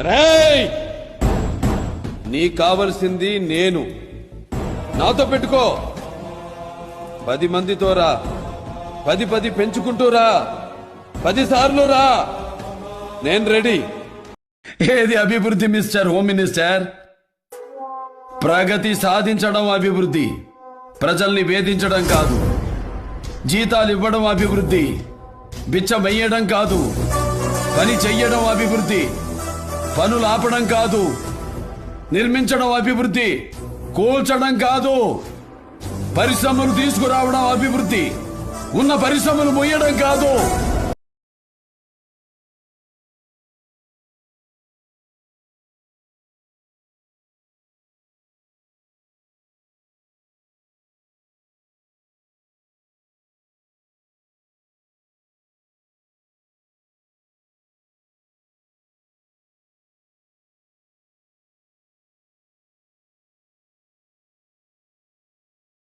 రేయ్! నీకు కావలసింది నేను. నాతో పెట్టుకో. పది మందితో రా. పది పది పెంచుకుంటూ రా. పది సార్లు రా. నేను రెడీ. ఏది అభివృద్ధి మిస్టర్ హోమ్ మినిస్టర్? ప్రగతి సాధించడం అభివృద్ధి. ప్రజల్ని వేధించడం కాదు. జీతాలు ఇవ్వడం అభివృద్ధి. బిచ్చమెయ్యడం కాదు. పని చెయ్యడం అభివృద్ధి. పనులు ఆపడం కాదు. నిర్మించడం అభివృద్ధి కూల్చడం కాదు. పరిశ్రమలు తీసుకురావడం అభివృద్ధి. ఉన్న పరిశ్రమలు మొయ్యడం కాదు.